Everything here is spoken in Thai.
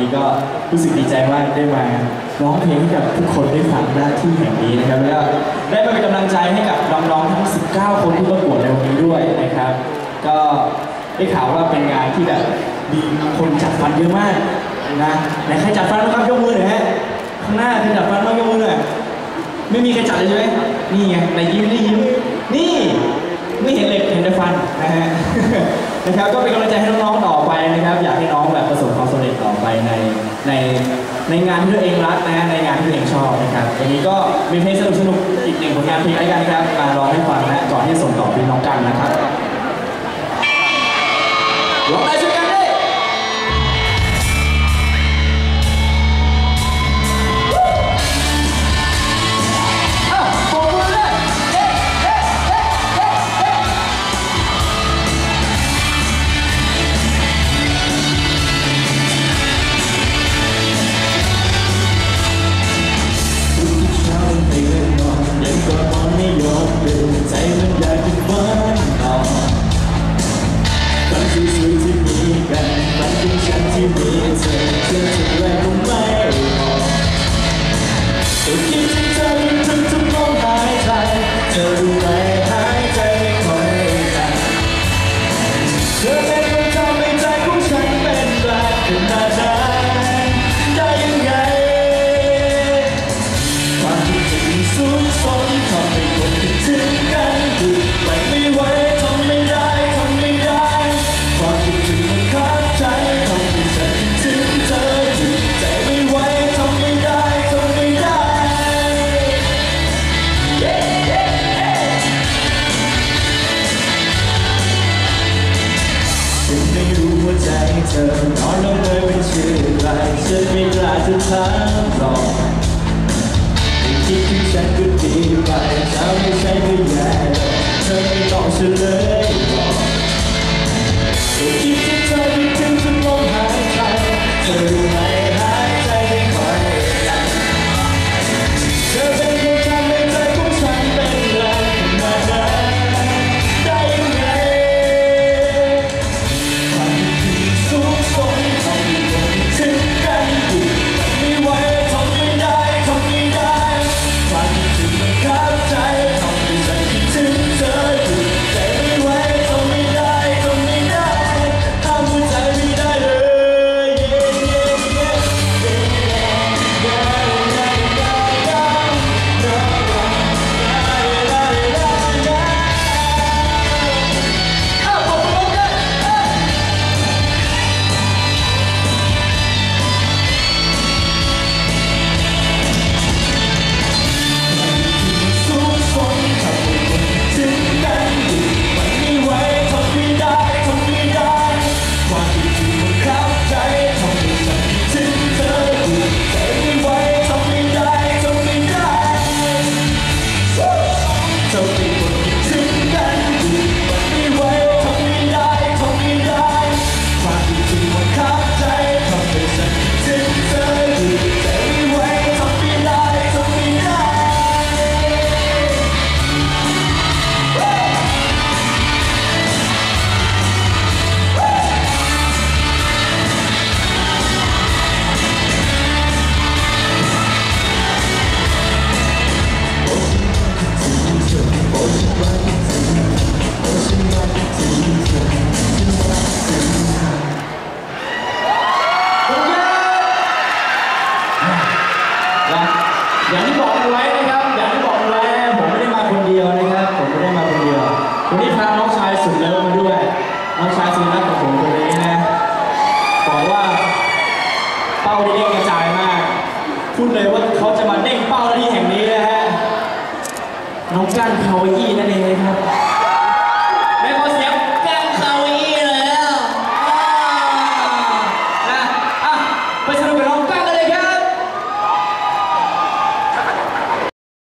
นี้ก็รู้สึกดีใจมากได้มาร้องเพลงให้กับทุกคนได้ฟังหน้าที่แห่งนี้นะครับแล้วก็ได้มาเป็นกำลังใจให้กับน้องๆทั้ง 19 คนที่ประกวดในวันนี้ด้วยนะครับ ก็ได้ข่าวว่าเป็นงานที่แบบมีคนจัดฟันเยอะมากนะไหนใครจัดฟันบ้างครับยกมือหน่อยฮะข้างหน้าใครจัดฟันบ้างยกมือหน่อยไม่มีใครจัดเลยใช่ไหมนี่ไงในยิ้มได้ยิ้มนี่ ไม่เห็นเหล็กเห็นแต่ฟันนะฮะ นะครับก็เป็นกำลังใจให้น้องๆต่อไปนะครับ อยากให้น้องแบบประสบความสำเร็จต่อไปในในในงานที่ตัวเองรักนะในงานที่ตัวเองชอบนะครับวันนี้ก็มีเพลงสนุกๆอีกหนึ่งผลงานเพลงแล้วกันครับมาร้องให้ฟังนะก่อนที่ส่งต่อพี่น้องกันนะครับร้องได้ช่ song Chỉ khi sẽ cứ đi bài sao to sẽ cứ dài Thân con sẽ lấy bỏ Chỉ ว้นะครับอย่างที่บอกไว้ผมไม่ได้มาคนเดียวนะครับ ผมไม่ได้มาคนเดียววันนี้พาน้องชายสุดแล้วมาด้วยน้องชายสุดรักของผมคนนี้นะบอกว่า เป้าที่เด้งกระจายมากพูดเลยว่าเขาจะมาเด้งเป้าที่แห่งนี้นะฮะน้องกั้นเคาวาอี้นั่นเองนะครับ